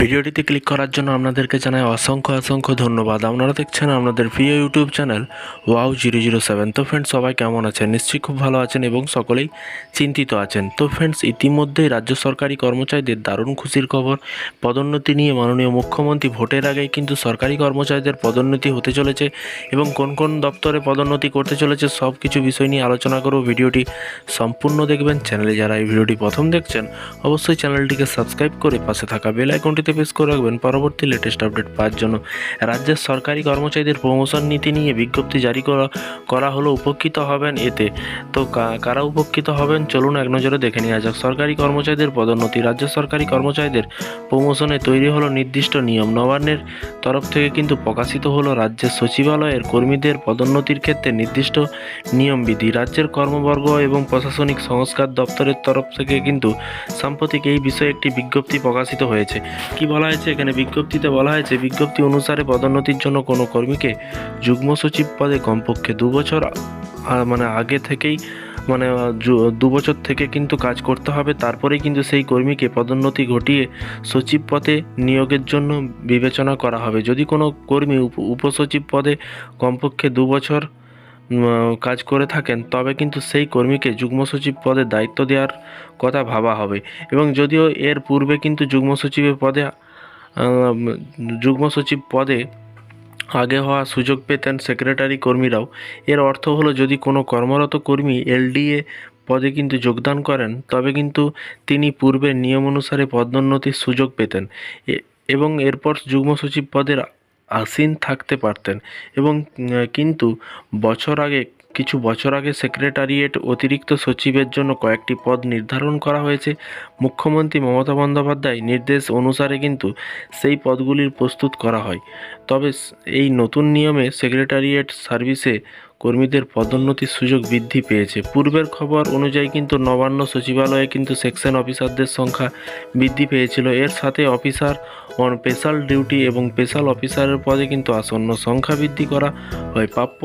ভিডিওটিতে ক্লিক করার জন্য আপনাদেরকে জানাই অসংখ্য অসংখ্য ধন্যবাদ। আপনারা দেখছেন আপনাদের প্রিয় YouTube channel wow zero zero seven. তো ফ্রেন্ডস সবাই কেমন আছেন? নিশ্চয়ই খুব ভালো আছেন এবং সকলেই চিন্তিত আছেন। তো ফ্রেন্ডস ইতিমধ্যেই রাজ্য সরকারি কর্মচারীদের দারুণ খুশির খবর। পদোন্নতি নিয়ে মাননীয় মুখ্যমন্ত্রী ভোটের আগেই কিন্তু সরকারি কর্মচারীদের পদোন্নতি হতে চলেছে এবং কোন কোন দপ্তরে পদোন্নতি করতে চলেছে সব কিছু বিষয় নিয়ে আলোচনা করব ভিডিওটি সম্পূর্ণ দেখবেন। চ্যানেলে যারা এই ভিডিওটি প্রথম দেখছেন, অবশ্যই চ্যানেলটিকে সাবস্ক্রাইব করে পাশে থাকা বেল আইকনটিতে প্রেস করে রাখবেন। পরবর্তী লেটেস্ট আপডেট পাওয়ার জন্য রাজ্যের সরকারি কর্মচারীদের প্রমোশন নীতি নিয়ে বিজ্ঞপ্তি জারি করা করা হলো উপকৃত হবেন এতে। তো কারা উপকৃত হবেন? চলুন এক নজরে দেখে নেওয়া যাক। সরকারি কর্মচারীদের পদোন্নতি, রাজ্য সরকারি কর্মচারীদের প্রমোশনে তৈরি হলো নির্দিষ্ট নিয়ম। নবান্নের তরফ থেকে কিন্তু প্রকাশিত হলো রাজ্যের সচিবালয়ের কর্মীদের পদোন্নতির ক্ষেত্রে নির্দিষ্ট নিয়মবিধি রাজ্যের কর্মবর্গ এবং প্রশাসনিক সংস্কার দপ্তরের তরফ থেকে কিন্তু সাম্প্রতিক এই বিষয়ে একটি বিজ্ঞপ্তি প্রকাশিত হয়েছে। কি বলা হয়েছে? এখানে বিজ্ঞপ্তিতে বলা হয়েছে, বিজ্ঞপ্তি অনুসারে পদোন্নতির জন্য কোনো কর্মীকে যুগ্ম সচিব পদে কমপক্ষে দু বছর মানে আগে থেকেই মানে দু বছর থেকে কিন্তু কাজ করতে হবে। তারপরেই কিন্তু সেই কর্মীকে পদোন্নতি ঘটিয়ে সচিব পদে নিয়োগের জন্য বিবেচনা করা হবে। যদি কোনো কর্মী উপসচিব পদে কমপক্ষে দু বছর কাজ করে থাকেন, তবে কিন্তু সেই কর্মীকে যুগ্ম সচিব পদে দায়িত্ব দেওয়ার কথা ভাবা হবে। এবং যদিও এর পূর্বে কিন্তু যুগ্ম সচিবের পদে যুগ্ম সচিব পদে আগে হওয়া সুযোগ পেতেন সেক্রেটারি কর্মীরাও। এর অর্থ হলো, যদি কোনো কর্মরত কর্মী এলডিএ পদে কিন্তু যোগদান করেন, তবে কিন্তু তিনি পূর্বের নিয়ম অনুসারে পদোন্নতির সুযোগ পেতেন। এবং এরপর যুগ্ম সচিব পদের আসীন থাকতে পারতেন এবং কিন্তু বছর আগে, কিছু বছর আগে সেক্রেটারিয়েট অতিরিক্ত সচিবের জন্য কয়েকটি পদ নির্ধারণ করা হয়েছে। মুখ্যমন্ত্রী মমতা বন্দ্যোপাধ্যায় নির্দেশ অনুসারে কিন্তু সেই পদগুলির প্রস্তুত করা হয়। তবে এই নতুন নিয়মে সেক্রেটারিয়েট সার্ভিসে কর্মীদের পদোন্নতির সুযোগ বৃদ্ধি পেয়েছে। পূর্বের খবর অনুযায়ী কিন্তু নবান্ন সচিবালয়ে কিন্তু সেকশন অফিসারদের সংখ্যা বৃদ্ধি পেয়েছিল। এর সাথে অফিসার অন স্পেশাল ডিউটি এবং স্পেশাল অফিসারের পদে কিন্তু আসন্ন সংখ্যা বৃদ্ধি করা হয়। প্রাপ্য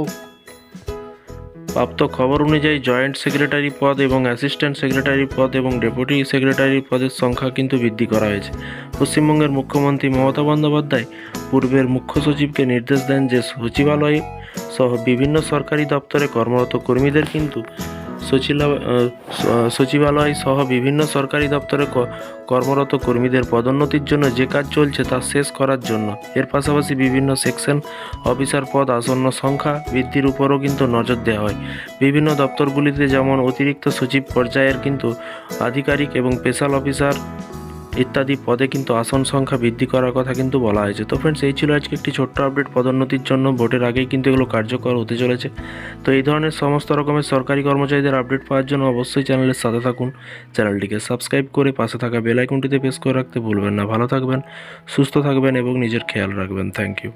প্রাপ্ত খবর অনুযায়ী জয়েন্ট সেক্রেটারি পদ এবং অ্যাসিস্ট্যান্ট সেক্রেটারি পদ এবং ডেপুটি সেক্রেটারি পদের সংখ্যা কিন্তু বৃদ্ধি করা হয়েছে। পশ্চিমবঙ্গের মুখ্যমন্ত্রী মমতা বন্দ্যোপাধ্যায় পূর্বের মুখ্য সচিবকে নির্দেশ দেন যে সচিবালয়ে সহ বিভিন্ন সরকারি দপ্তরে কর্মরত কর্মীদের কিন্তু সচিবালয় সহ বিভিন্ন সরকারি দপ্তরে কর্মরত কর্মীদের পদোন্নতির জন্য যে কাজ চলছে তা শেষ করার জন্য। এর পাশাপাশি বিভিন্ন সেকশন অফিসার পদ, আসন্ন সংখ্যা বৃদ্ধির উপরও কিন্তু নজর দেওয়া হয়। বিভিন্ন দপ্তরগুলিতে যেমন অতিরিক্ত সচিব পর্যায়ের কিন্তু আধিকারিক এবং স্পেশাল অফিসার ইত্যাদি পদে কিন্তু আসন সংখ্যা বৃদ্ধি করার কথা কিন্তু বলা হয়েছে। তো ফ্রেন্ডস এই ছিল আজকে একটি ছোট্ট আপডেট পদোন্নতির জন্য। ভোটের আগেই কিন্তু এগুলো কার্যকর হতে চলেছে। তো এই ধরনের সমস্ত রকমের সরকারি কর্মচারীদের আপডেট পাওয়ার জন্য অবশ্যই চ্যানেলের সাথে থাকুন। চ্যানেলটিকে সাবস্ক্রাইব করে পাশে থাকা বেল আইকনটিতে প্রেস করে রাখতে ভুলবেন না। ভালো থাকবেন, সুস্থ থাকবেন এবং নিজের খেয়াল রাখবেন। Thank you